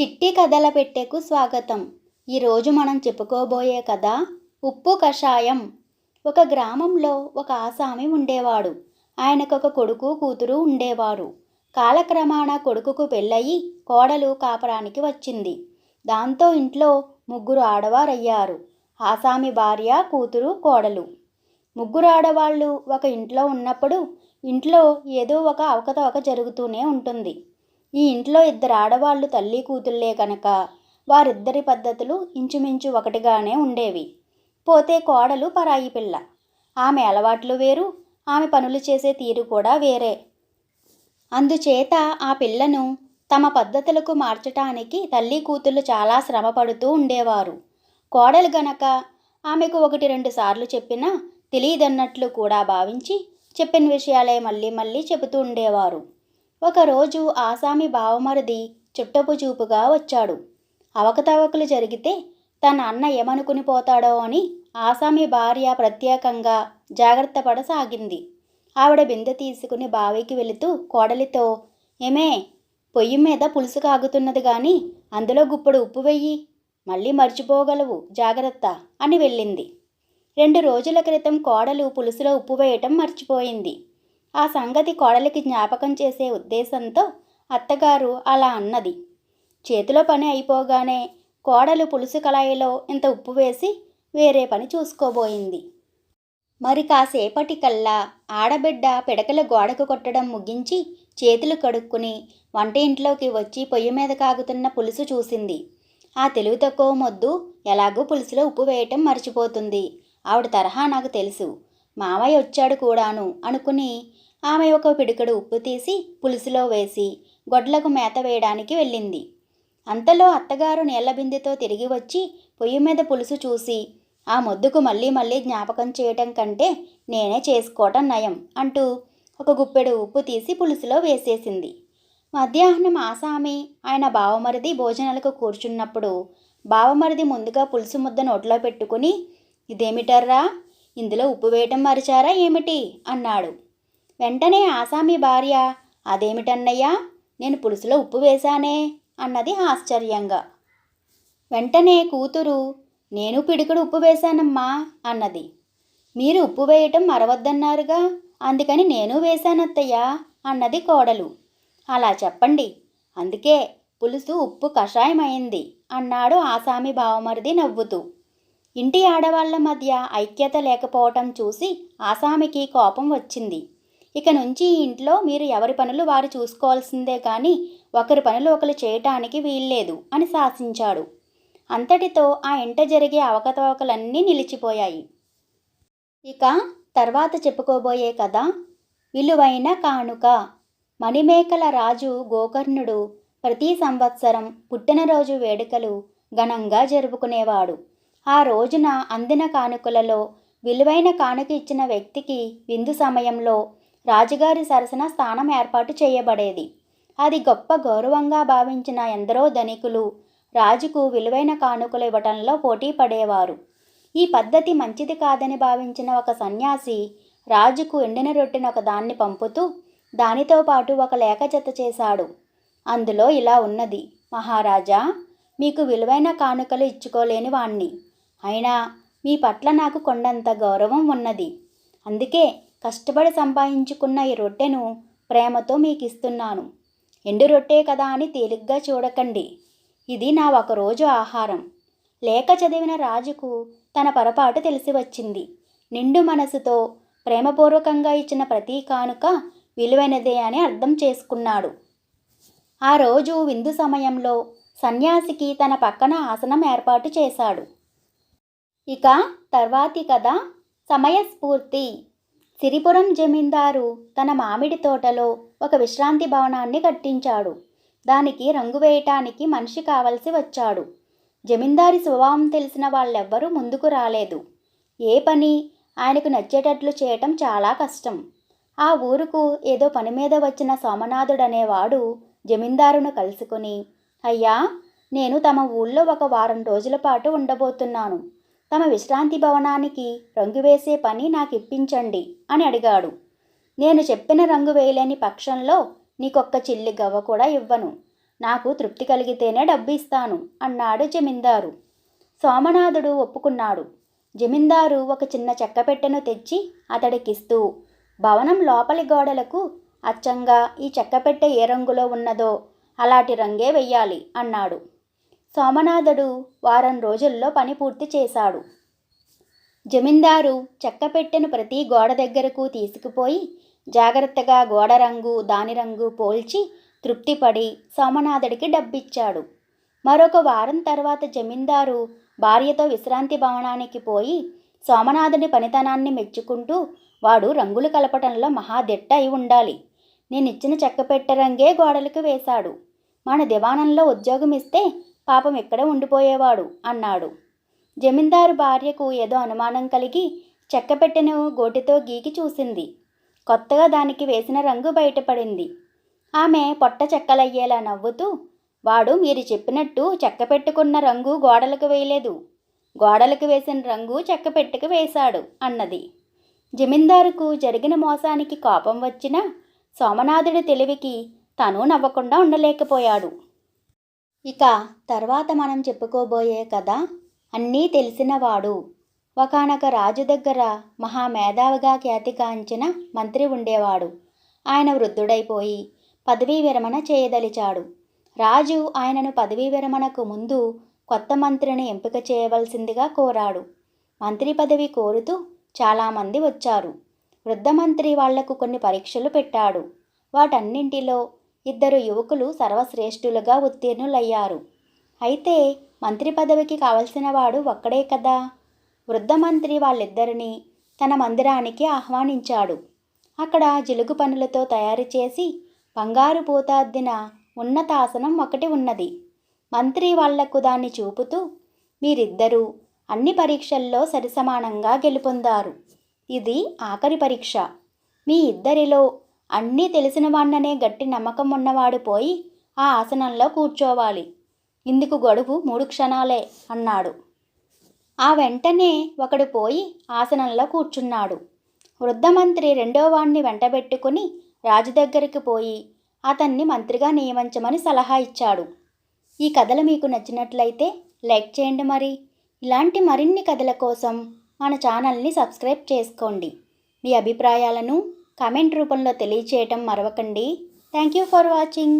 చిట్టి కథల పెట్టెకు స్వాగతం. ఈరోజు మనం చెప్పుకోబోయే కథ ఉప్పు కషాయం. ఒక గ్రామంలో ఒక ఆసామి ఉండేవాడు. ఆయనకు ఒక కొడుకు కూతురు ఉండేవారు. కాలక్రమాన కొడుకుకు పెళ్ళయి కోడలు కాపరానికి వచ్చింది. దాంతో ఇంట్లో ముగ్గురు ఆడవారయ్యారు. ఆసామి భార్య కూతురు కోడలు. ముగ్గురు ఆడవాళ్ళు ఒక ఇంట్లో ఉన్నప్పుడు ఇంట్లో ఏదో ఒక అవకతవక జరుగుతూనే ఉంటుంది. ఈ ఇంట్లో ఇద్దరు ఆడవాళ్ళు తల్లి కూతుళ్ళే కనుక వారిద్దరి పద్ధతులు ఇంచుమించు ఒకటిగానే ఉండేవి. పోతే కోడలు పరాయి పిల్ల. ఆమె అలవాట్లు వేరు ఆమె పనులు చేసే తీరు కూడా వేరే. అందుచేత ఆ పిల్లను తమ పద్ధతులకు మార్చటానికి తల్లి కూతుళ్ళు చాలా శ్రమ పడుతూ ఉండేవారు. కోడలు గనక ఆమెకు ఒకటి రెండు సార్లు చెప్పినా తెలియదన్నట్లు కూడా భావించి చెప్పిన విషయాలే మళ్ళీ మళ్ళీ చెబుతూ ఉండేవారు. ఒకరోజు ఆసామి బావమరిది చుట్టపు చూపుగా వచ్చాడు. అవకతవకలు జరిగితే తన అన్న ఏమనుకుని పోతాడో అని ఆసామి భార్య ప్రత్యేకంగా జాగ్రత్త పడసాగింది ఆవిడ బిందె తీసుకుని బావికి వెళుతూ కోడలితో ఏమే పొయ్యి మీద పులుసు కాగుతున్నది కానీ అందులో గుప్పడు ఉప్పు వెయ్యి మళ్ళీ మర్చిపోగలవు జాగ్రత్త అని వెళ్ళింది. రెండు రోజుల క్రితం కోడలు పులుసులో ఉప్పు వేయటం మర్చిపోయింది. ఆ సంగతి కోడలికి జ్ఞాపకం చేసే ఉద్దేశంతో అత్తగారు అలా అన్నది. చేతిలో పని అయిపోగానే కోడలు పులుసు కళాయిలో ఇంత ఉప్పు వేసి వేరే పని చూసుకోబోయింది. మరి కాసేపటికల్లా ఆడబిడ్డ పిడకల గోడకు కొట్టడం ముగించి చేతులు కడుక్కుని వంట ఇంట్లోకి వచ్చి పొయ్యి మీద కాగుతున్న పులుసు చూసింది. ఆ తెలివి తక్కువ మొద్దు ఎలాగో పులుసులో ఉప్పు వేయటం మర్చిపోతుంది. ఆవిడ తరహా నాకు తెలుసు. మామయ్య వచ్చాడు కూడాను అనుకుని ఆమె ఒక పిడికడు ఉప్పు తీసి పులుసులో వేసి గొడ్లకు మేత వేయడానికి వెళ్ళింది. అంతలో అత్తగారు నీళ్ళ బిందెతో తిరిగి వచ్చి పొయ్యి మీద పులుసు చూసి ఆ మొద్దుకు మళ్ళీ మళ్ళీ జ్ఞాపకం చేయటం కంటే నేనే చేసుకోవటం నయం అంటూ ఒక గుప్పెడు ఉప్పు తీసి పులుసులో వేసేసింది. మధ్యాహ్నం ఆసామి ఆయన బావమరిది భోజనాలకు కూర్చున్నప్పుడు బావమరిది ముందుగా పులుసు ముద్ద నోట్లో పెట్టుకుని ఇదేమిటర్రా? ఇందులో ఉప్పు వేయటం మరిచారా ఏమిటి? అన్నాడు. వెంటనే ఆసామి భార్య అదేమిటన్నయ్యా నేను పులుసులో ఉప్పు వేశానే అన్నది ఆశ్చర్యంగా. వెంటనే కూతురు నేను పిడుకుడు ఉప్పు వేశానమ్మా అన్నది. మీరు ఉప్పు వేయటం మరవద్దన్నారుగా అందుకని నేను వేశానత్తయ్యా అన్నది కోడలు. అలా చెప్పండి అందుకే పులుసు ఉప్పు కషాయమైంది అన్నాడు ఆసామి బావమరిది నవ్వుతూ. ఇంటి ఆడవాళ్ళ మధ్య ఐక్యత లేకపోవటం చూసి ఆసామికి కోపం వచ్చింది. ఇక నుంచి ఈ ఇంట్లో మీరు ఎవరి పనులు వారు చూసుకోవాల్సిందే కానీ ఒకరి పనులు ఒకరు చేయటానికి వీల్లేదు అని శాసించాడు. అంతటితో ఆ ఇంట జరిగే అవకతవకలన్నీ నిలిచిపోయాయి. ఇక తర్వాత చెప్పుకోబోయే కథ విలువైన కానుక. మణిమేకల రాజు గోకర్ణుడు ప్రతి సంవత్సరం పుట్టినరోజు వేడుకలు ఘనంగా జరుపుకునేవాడు. ఆ రోజున అందిన కానుకలలో విలువైన కానుక ఇచ్చిన వ్యక్తికి విందు సమయంలో రాజుగారి సరసన స్థానం ఏర్పాటు చేయబడేది. అది గొప్ప గౌరవంగా భావించిన ఎందరో ధనికులు రాజుకు విలువైన కానుకలు ఇవ్వటంలో పోటీ పడేవారు. ఈ పద్ధతి మంచిది కాదని భావించిన ఒక సన్యాసి రాజుకు ఎండిన రొట్టెను ఒక దాన్ని పంపుతూ దానితో పాటు ఒక లేఖ జత చేశాడు. అందులో ఇలా ఉన్నది మహారాజా మీకు విలువైన కానుకలు ఇచ్చుకోలేని వాణ్ణి. అయినా మీ పట్ల నాకు కొండంత గౌరవం ఉన్నది. అందుకే కష్టపడి సంపాదించుకున్న ఈ రొట్టెను ప్రేమతో మీకు ఇస్తున్నాను ఎండు రొట్టె కదా అని తేలిగ్గా చూడకండి. ఇది నా ఒకరోజు ఆహారం. లేఖ చదివిన రాజుకు తన పొరపాటు తెలిసి వచ్చింది నిండు మనసుతో ప్రేమపూర్వకంగా ఇచ్చిన ప్రతి కానుక విలువైనదే అని అర్థం చేసుకున్నాడు. ఆ రోజు విందు సమయంలో సన్యాసికి తన పక్కన ఆసనం ఏర్పాటు చేశాడు. ఇక తర్వాతి కథ సమయస్ఫూర్తి. సిరిపురం జమీందారు తన మామిడి తోటలో ఒక విశ్రాంతి భవనాన్ని కట్టించాడు. దానికి రంగు వేయటానికి మనిషి కావలసి వచ్చాడు. జమీందారి స్వభావం తెలిసిన వాళ్ళెవ్వరూ ముందుకు రాలేదు. ఏ పని ఆయనకు నచ్చేటట్లు చేయటం చాలా కష్టం. ఆ ఊరుకు ఏదో పని మీద వచ్చిన సోమనాథుడనేవాడు జమీందారును కలుసుకుని అయ్యా నేను తమ ఊళ్ళో ఒక వారం రోజుల పాటు ఉండబోతున్నాను. తమ విశ్రాంతి భవనానికి రంగు వేసే పని నాకు ఇప్పించండి అని అడిగాడు. నేను చెప్పిన రంగు వేయలేని పక్షంలో నీకొక్క చిల్లి గవ్వ కూడా ఇవ్వను. నాకు తృప్తి కలిగితేనే డబ్బు ఇస్తాను అన్నాడు జమీందారు. సోమనాథుడు ఒప్పుకున్నాడు. జమీందారు ఒక చిన్న చెక్క పెట్టెను తెచ్చి అతడికిస్తూ భవనం లోపలి గోడలకు అచ్చంగా ఈ చెక్క పెట్టె ఏ రంగులో ఉన్నదో అలాంటి రంగే వెయ్యాలి అన్నాడు. సోమనాథుడు వారం రోజుల్లో పని పూర్తి చేశాడు. జమీందారు చెక్క పెట్టెను ప్రతి గోడ దగ్గరకు తీసుకుపోయి జాగ్రత్తగా గోడ రంగు దాని రంగు పోల్చి తృప్తిపడి సోమనాథుడికి డబ్బిచ్చాడు. మరొక వారం తర్వాత జమీందారు భార్యతో విశ్రాంతి భవనానికి పోయి సోమనాథుని పనితనాన్ని మెచ్చుకుంటూ వాడు రంగులు కలపటంలో మహాదిట్ట అయి ఉండాలి. నేనిచ్చిన చెక్క పెట్టె రంగే గోడలకు వేశాడు. మన దివాణంలో ఉద్యోగం ఇస్తే పాపం ఇక్కడే ఉండిపోయేవాడు అన్నాడు. జమీందారు భార్యకు ఏదో అనుమానం కలిగి చెక్కపెట్టెను గోటితో గీకి చూసింది. కొత్తగా దానికి వేసిన రంగు బయటపడింది. ఆమె పొట్ట చెక్కలయ్యేలా నవ్వుతూ వాడు మీరు చెప్పినట్టు చెక్క పెట్టుకున్న రంగు గోడలకు వేయలేదు. గోడలకు వేసిన రంగు చెక్క పెట్టుకు వేశాడు అన్నది. జమీందారుకు జరిగిన మోసానికి కోపం వచ్చినా సోమనాథుడి తెలివికి తను నవ్వకుండా ఉండలేకపోయాడు. ఇక తర్వాత మనం చెప్పుకోబోయే కథ అన్నీ తెలిసినవాడు. ఒకనొక రాజు దగ్గర మహామేధావిగా ఖ్యాతిగాంచిన మంత్రి ఉండేవాడు. ఆయన వృద్ధుడైపోయి పదవీ విరమణ చేయదలిచాడు. రాజు ఆయనను పదవీ విరమణకు ముందు కొత్త మంత్రిని ఎంపిక చేయవలసిందిగా కోరాడు. మంత్రి పదవి కోరుతూ చాలామంది వచ్చారు. వృద్ధ మంత్రి వాళ్ళకు కొన్ని పరీక్షలు పెట్టాడు. వాటన్నింటిలో ఇద్దరు యువకులు సర్వశ్రేష్ఠులుగా ఉత్తీర్ణులయ్యారు. అయితే మంత్రి పదవికి కావలసిన వాడు ఒక్కడే కదా? వృద్ధ మంత్రి వాళ్ళిద్దరినీ తన మందిరానికి ఆహ్వానించాడు. అక్కడ జిలుగు పనులతో తయారు చేసి బంగారు పూతాద్దిన ఉన్నతాసనం ఒకటి ఉన్నది. మంత్రి వాళ్ళకు దాన్ని చూపుతూ మీరిద్దరూ అన్ని పరీక్షల్లో సరిసమానంగా గెలుపొందారు. ఇది ఆఖరి పరీక్ష. మీ ఇద్దరిలో అన్నీ తెలిసిన వాణ్ణనే గట్టి నమ్మకం ఉన్నవాడు పోయి ఆ ఆసనంలో కూర్చోవాలి. ఇందుకు గడువు మూడు క్షణాలే అన్నాడు. ఆ వెంటనే ఒకడు పోయి ఆసనంలో కూర్చున్నాడు. వృద్ధమంత్రి రెండో వాణ్ణి వెంటబెట్టుకుని రాజు దగ్గరికి పోయి అతన్ని మంత్రిగా నియమించమని సలహా ఇచ్చాడు. ఈ కథలు మీకు నచ్చినట్లయితే లైక్ చేయండి మరి. ఇలాంటి మరిన్ని కథల కోసం మన ఛానల్ని సబ్స్క్రైబ్ చేసుకోండి. మీ అభిప్రాయాలను కామెంట్ రూపంలో తెలియచేయటం మరవకండి. Thank you for watching